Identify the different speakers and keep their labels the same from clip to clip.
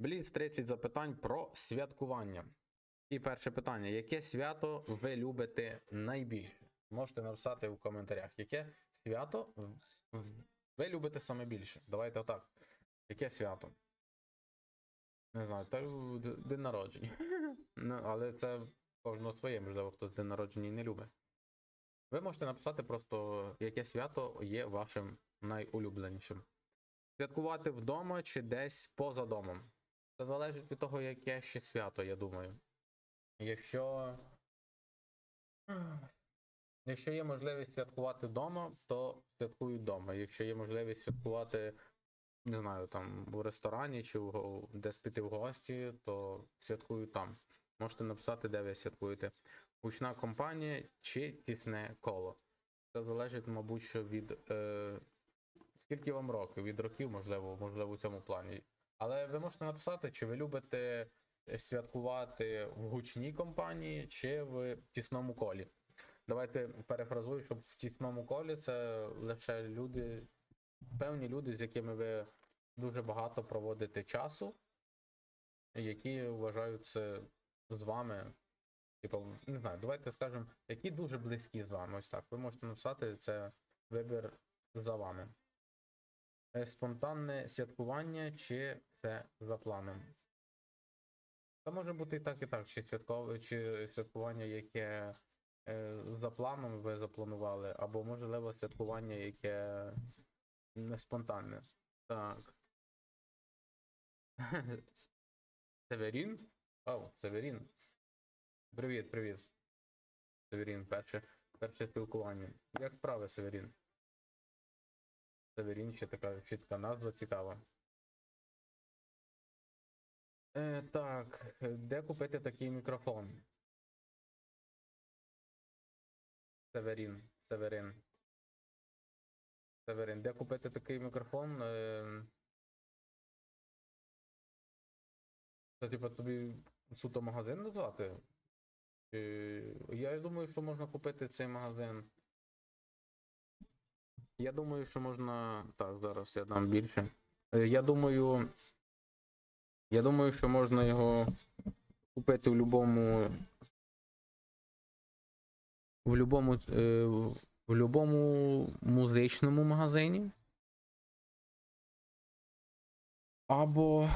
Speaker 1: Бліц 30 запитань про святкування. І перше питання: яке свято ви любите найбільше? Можете написати в коментарях, яке свято ви любите саме більше. Давайте отак. Яке свято? Не знаю, та день народження. Ну, але це кожного своє, можливо, хтось день народження не любить. Ви можете написати просто, яке свято є вашим найулюбленішим. Святкувати вдома чи десь поза домом. Це залежить від того, яке ще свято, я думаю. Якщо. Якщо є можливість святкувати вдома, то святкую вдома. Якщо є можливість святкувати, не знаю, там в ресторані чи в, десь піти в гості, то святкую там. Можете написати, де ви святкуєте. Гучна компанія чи тісне коло. Це залежить, мабуть, що від. Е, скільки вам років? Від років, можливо, можливо, у цьому плані. Але ви можете написати, чи ви любите е, святкувати в гучній компанії, чи в тісному колі. Давайте перефразую, щоб в тісному колі це лише люди, певні люди, з якими ви дуже багато проводите часу, які вважаються з вами. Типу, не знаю, давайте скажемо, які дуже близькі з вами. Ось так. Ви можете написати це вибір за вами. Е, Спонтанне святкування, чи це за планом? Це може бути і так, і так, чи святкове, чи святкування, яке е, за планом ви запланували, або можливо святкування, яке не спонтанне. Так. Северін? О, Северін. Привіт, привіт. Северін, перше, перше спілкування. Як справи, Северін? Северін, ще така, ще така назва цікава. Е, так, де купити такий мікрофон? Северін, Северин. Северин, де купити такий мікрофон? Е, Це типа тобі суто магазин назвати? Чи... Я думаю, що можна купити цей магазин. Я думаю, що можна. Так, зараз я дам більше. Е, Я думаю. Я думаю, що можна його купити в будь-якому. В будь-якому. е, В будь-якому музичному магазині. Або.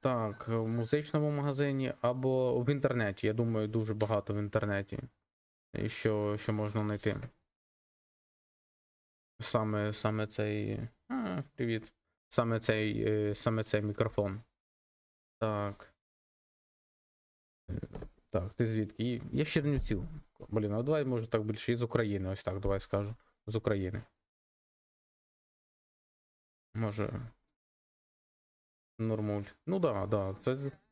Speaker 1: Так, в музичному магазині, або в інтернеті. Я думаю, дуже багато в інтернеті. Що, що можна знайти. Саме, саме цей. А, привіт. Саме цей, е, саме цей мікрофон. Так. Е, Так, ти звідки? Я з Чернівців. Блін, а давай, може, так більше із України. Ось так, давай скажу. З України. Може. Нормуль. Ну да, да.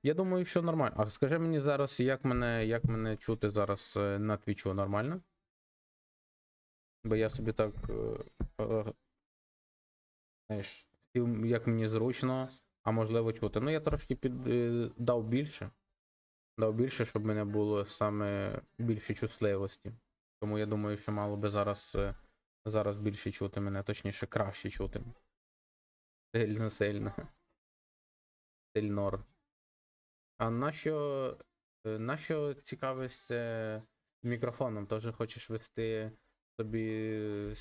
Speaker 1: Я думаю, що нормально. А скажи мені зараз, як мене, як мене чути зараз е, на твічу нормально? Бо я собі так. Знаєш, як мені зручно, а можливо чути. Ну, я трошки під, е, дав більше. Дав більше, щоб мене було саме більше чутливості. Тому я думаю, що мало би зараз, е, зараз більше чути мене, точніше, краще чути. Сильно, сильно. Сильнор. А нащо, е, нащо цікавишся мікрофоном? Теж хочеш вести собі